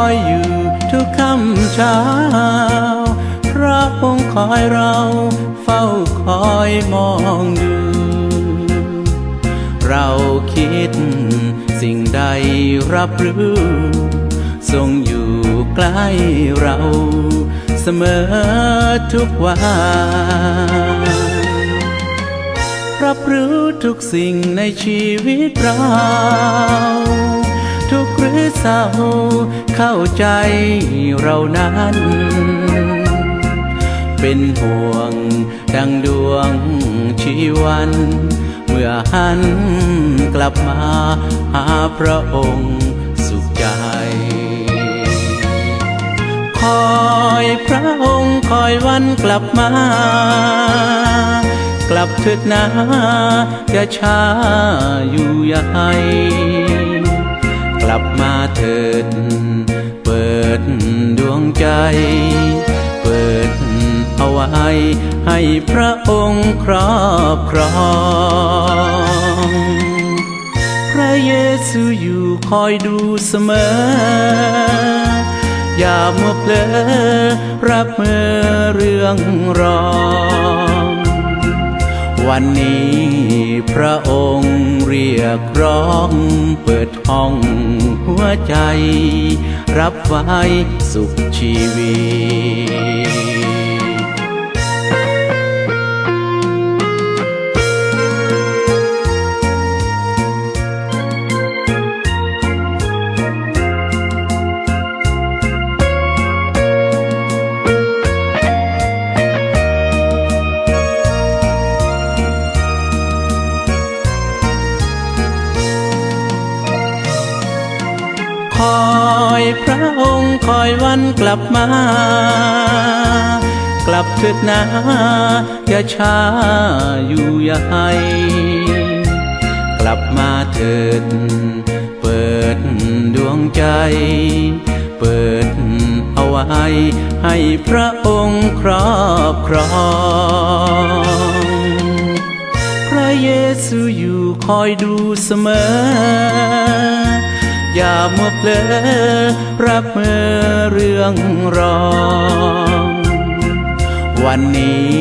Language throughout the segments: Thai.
อยอยู่ทุกค่ำเช้า พระองค์คอยเราเฝ้าคอยมองดู เราคิดสิ่งใดรับรู้ ทรงอยู่ใกล้เราเสมอทุกวันรับรู้ทุกสิ่งในชีวิตเรา หรือเศร้าเข้าใจเรานั้น เป็นห่วงดังดวงชีวัน เมื่อหันกลับมาหาพระองค์สุขใจ คอยพระองค์คอยวันกลับมากลับเถิดนาอย่าช้าอยู่อย่าให้ ลับมาเถิด เปิดดวงใจ เปิดเอาไว้ ให้พระองค์ครอบครอง พระเยซูอยู่คอยดูเสมอ อย่ามัวเพลอรับมือเรื่องรอง วันนี้พระองค์เรียกร้อง เปิดห้องหัวใจ รับไว้สุขชีวิต คอยพระองค์คอยวันกลับมา กลับเถิดนาอย่าช้าอยู่อย่าให้กลับมาเถิด เปิดดวงใจ เปิดเอาไว้ ให้พระองค์ครอบครองพระเยซูอยู่คอยดูเสมอ อย่ามัวเพลอรับมือเรื่องรอง วันนี้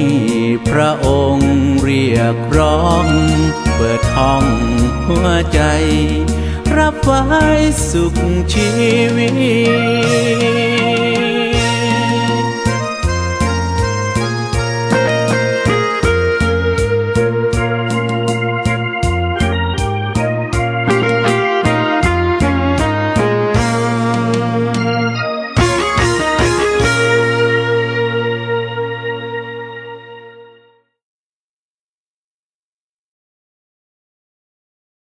พระองค์เรียกร้อง เปิดห้องหัวใจ รับไว้สุขชีวิต